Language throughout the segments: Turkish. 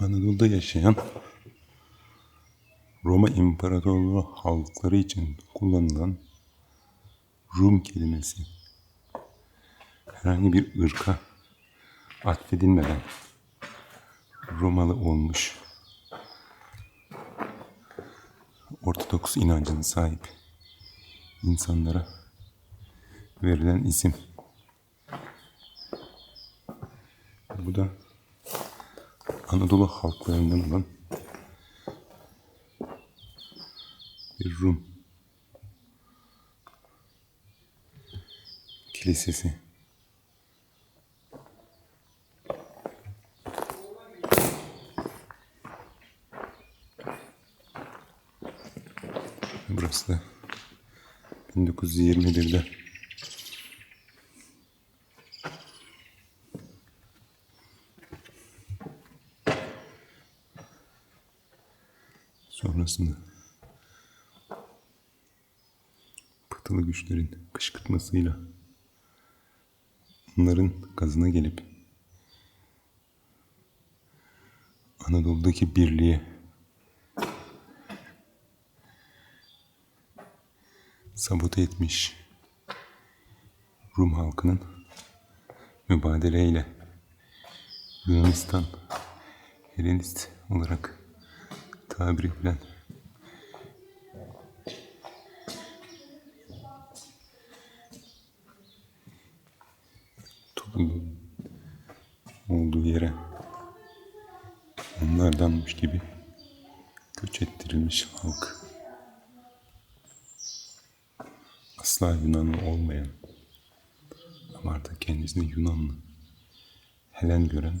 Anadolu'da yaşayan Roma İmparatorluğu halkları için kullanılan Rum kelimesi herhangi bir ırka atfedilmeden Romalı olmuş Ortodoks inancına sahip insanlara verilen isim. Bu da Anadolu halklarından olan bir Rum kilisesi. Burası da 1921'de sonrasında pıhtılı güçlerin kışkırtmasıyla onların gazına gelip Anadolu'daki birliğe sabote etmiş Rum halkının mübadeleyle Yunanistan Helenist olarak tabir edilen olduğu yere onlardanmış gibi göç ettirilmiş halk. Asla Yunanlı olmayan ama artık kendisini Yunanlı, Helen gören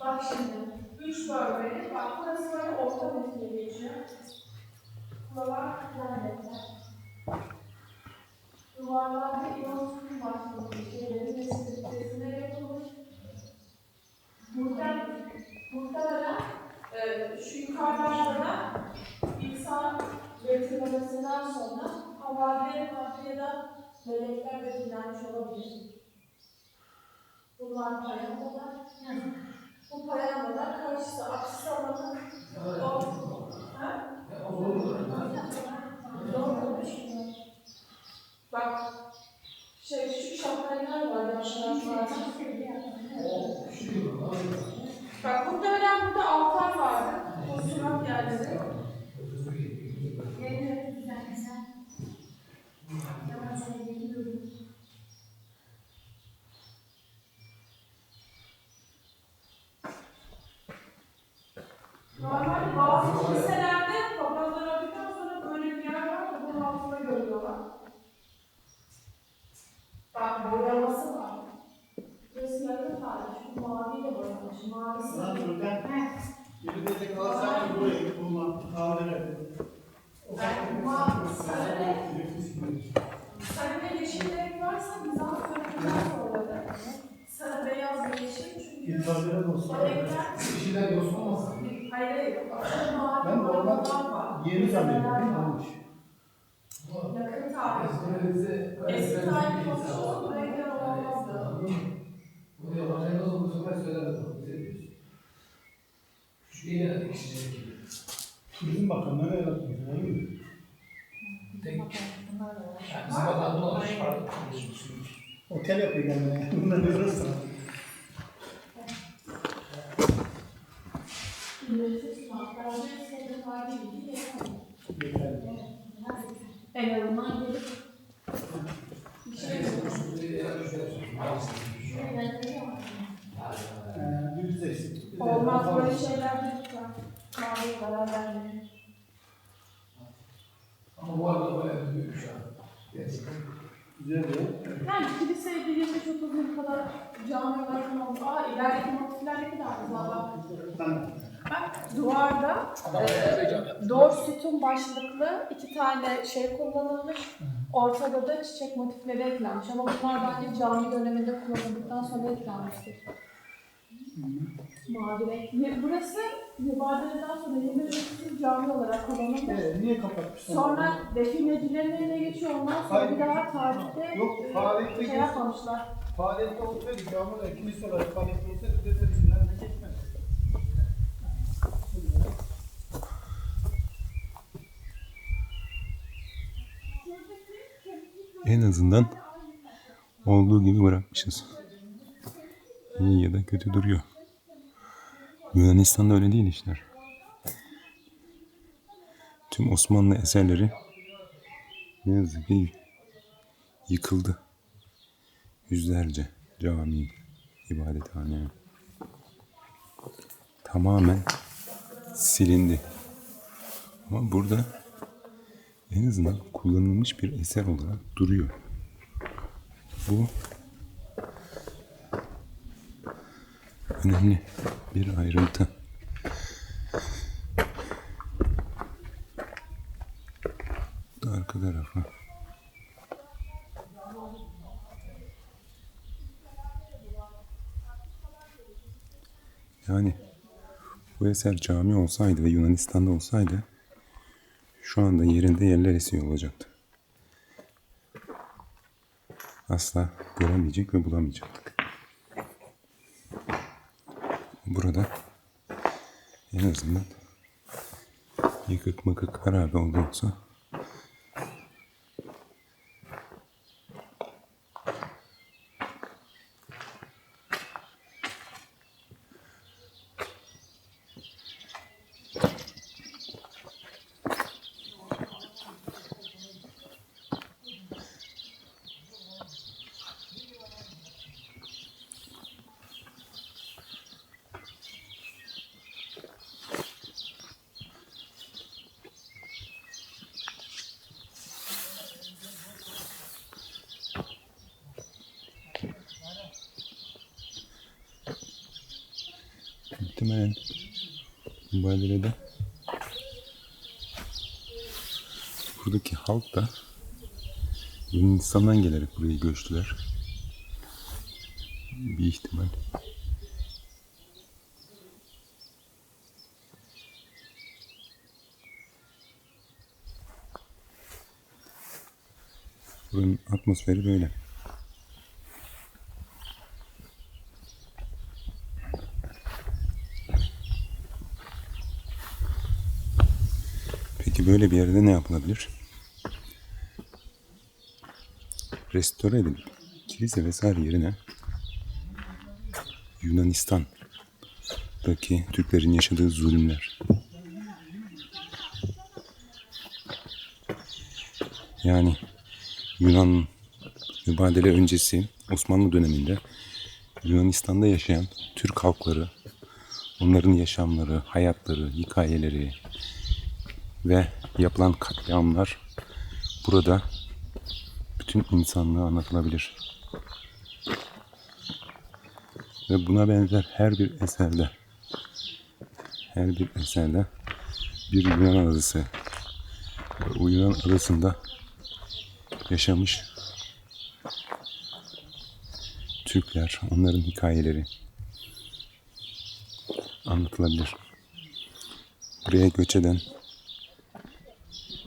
Bak şimdi, üç bölmeli. Bak burası böyle orta metreye geçiyor. Buralar planetler. Duvarlarda iyon başlamış şeylerin resitesine yapılmış. Muhtemelen, muhtemelen e, şu yukarılarda da insan getirmesinden sonra havale vardı ya da melekler de dinlenmiş olabilir. Bunlar payandalar. Bu payandalar karşısı apsis alanı. O, ha? Bak, şey şu şapkalar var abi. Bak muhtemelen burada altar vardı. O surat yerleri. Yerine düzenlesen. Yalan söylediğini duydum. Bazı kiliselerde papazlar öldükten sonra böyle bir yer var da bunun altına görüyorlar. Bak boyaması var. Burası yakın tarih. Şu maviyle boyamış. Mavisi. Lan dur ben Ha, yürüdüğünde kalsam buraya gidip bulmam. Mavi, sarı ve yeşil renk varsa güzel söylediler sonra Sarı, beyaz ve yeşil çünkü kaldırırım olsun. o renkler. Hayır hayır. Sarı, mavi, Ben normal mavi var. yeni zannediyorum. Olmuş. Yakın tarih. Eski tarih konuşuyoruz, bu renkler olmazdı. Bu yabancı nasıl zaman söylemedim. Bize diyorsun. Şu yine kişiler gibi. Bizim bakanlar el atmıyor. Öyle mi? Tek. Yani bizim adam bulamış. Pardon. Otel yapıyor kendine. Bunlar ne olursa. Yeter. En azından gelip Ee, bir yüz eksik. olmaz böyle şeyler de lütfen. Mavi karar vermeyin. Ama bu arada bayağı büyük şu an. Gerçekten. Ya. Yani kiliseye de 25-30 yıl kadar cami olarak oldu. Aa ilerideki motifler ne kadar güzel bak. Tamam. Bak duvarda e, sütun başlıklı iki tane şey kullanılmış. Ortada da çiçek motifleri eklenmiş ama bunlar bence cami döneminde kullanıldıktan sonra eklenmiştir. Mavi renk. Ya Burası mübadeleden sonra 25 yıl cami olarak kullanılmış. Ee, niye kapatmışlar? Sonra definecilerin eline geçiyor. Ondan sonra Hayır. bir daha tarihte Yok, e, faaliyette şey geçti. yapmamışlar. Faaliyette olsaydı camı da kilise olarak faaliyette olsaydı defterinin önüne geçmez. En azından olduğu gibi bırakmışız. İyi ya da kötü duruyor. Yunanistan'da öyle değil işler. Tüm Osmanlı eserleri ne yazık ki yıkıldı. Yüzlerce cami, ibadethane tamamen silindi. Ama burada en azından kullanılmış bir eser olarak duruyor. Bu önemli bir ayrıntı. Da arka tarafı. Yani bu eser cami olsaydı ve Yunanistan'da olsaydı şu anda yerinde yerler esiyor olacaktı. Asla göremeyecek ve bulamayacaktık. Burada en azından yıkık mıkık harabe oldu olsa muhtemelen mübadelede buradaki halk da Yunanistan'dan gelerek buraya göçtüler. Bir ihtimal. Buranın atmosferi böyle. Peki böyle bir yerde ne yapılabilir? Restore edilip kilise vesaire yerine Yunanistan'daki Türklerin yaşadığı zulümler. Yani Yunan mübadele öncesi Osmanlı döneminde Yunanistan'da yaşayan Türk halkları onların yaşamları, hayatları, hikayeleri ve yapılan katliamlar burada bütün insanlığa anlatılabilir. Ve buna benzer her bir eserde her bir eserde bir Yunan adası o Yunan adasında yaşamış Türkler, onların hikayeleri anlatılabilir. Buraya göç eden,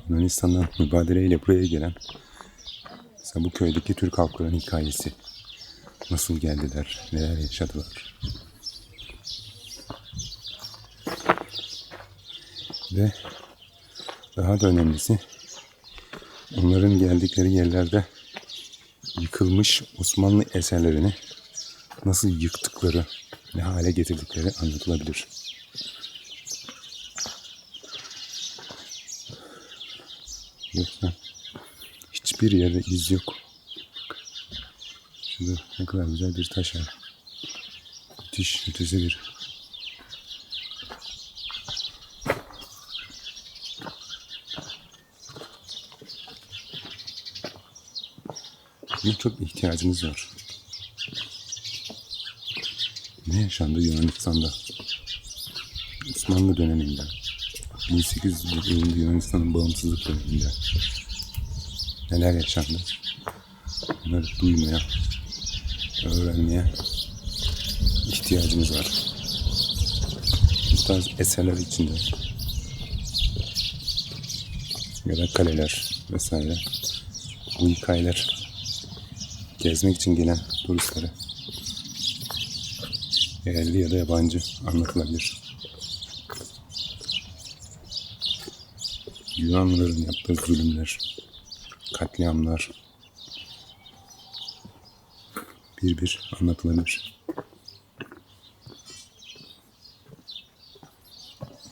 Yunanistan'dan mübadeleyle buraya gelen, mesela bu köydeki Türk halkların hikayesi. Nasıl geldiler, neler yaşadılar. Ve daha da önemlisi onların geldikleri yerlerde yıkılmış Osmanlı eserlerini nasıl yıktıkları, ne hale getirdikleri anlatılabilir. Yoksa hiçbir yerde iz yok. Şurada ne kadar güzel bir taş var. Müthiş, ötesi bir. Buna çok ihtiyacımız var. Ne yaşandı Yunanistan'da? Osmanlı döneminde. 1800 yılında Yunanistan'ın bağımsızlık döneminde. Neler yaşandı? Bunları duymaya, öğrenmeye ihtiyacımız var. Bu tarz eserler içinde ya da kaleler vesaire bu hikayeler gezmek için gelen turistlere yerli ya da yabancı anlatılabilir. Yunanlıların yaptığı zulümler, katliamlar bir bir anlatılabilir.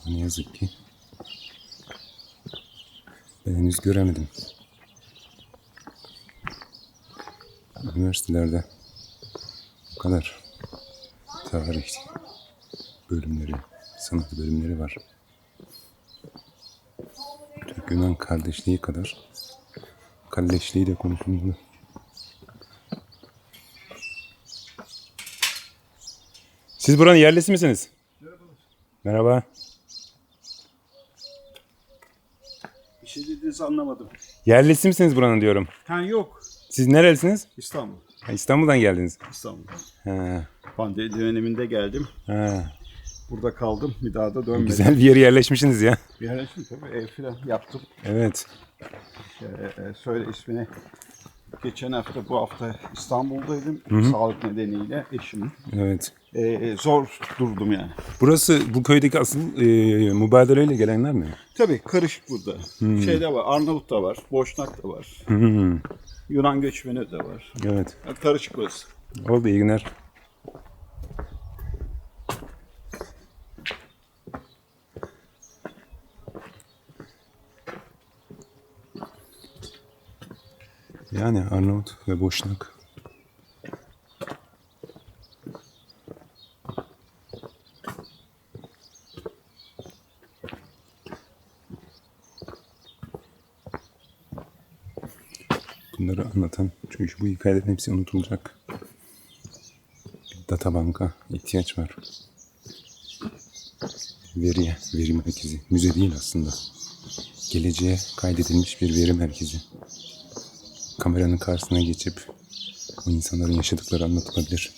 Ne yazık ki ben henüz göremedim. Üniversitelerde bu kadar tarih bölümleri, sanat bölümleri var. Türk-Yunan kardeşliği kadar kardeşliği de konuşulmalı. Siz buranın yerlisi misiniz? Merhaba. Bir şey dediğinizi anlamadım. Yerlisi misiniz buranın diyorum. Ha yok. Siz nerelisiniz? İstanbul. Ha, İstanbul'dan geldiniz. İstanbul. Ha, Pandemi döneminde geldim. ha. Burada kaldım. Bir daha da dönmedim. Güzel bir yere yerleşmişsiniz ya. Yerleştim tabii. Ev falan yaptım. Evet. Ee, e, söyle ismini. Geçen hafta bu hafta İstanbul'daydım. Sağlık nedeniyle eşimin. Evet. Ee, zor durdum yani. Burası bu köydeki asıl e, mübadeleyle gelenler mi? Tabii karışık burada. Şeyde var. Arnavut da var. Boşnak da var. Hmm, Yunan göçmeni de var. evet. Yani karışık burası. Oldu iyi günler. Yani Arnavut ve Boşnak. Bunları anlatan çünkü bu hikayelerin hepsi unutulacak bir databanka ihtiyaç var. Veriye, veri merkezi. Müze değil aslında. Geleceğe kaydedilmiş bir veri merkezi. Kameranın karşısına geçip o insanların yaşadıkları anlatılabilir.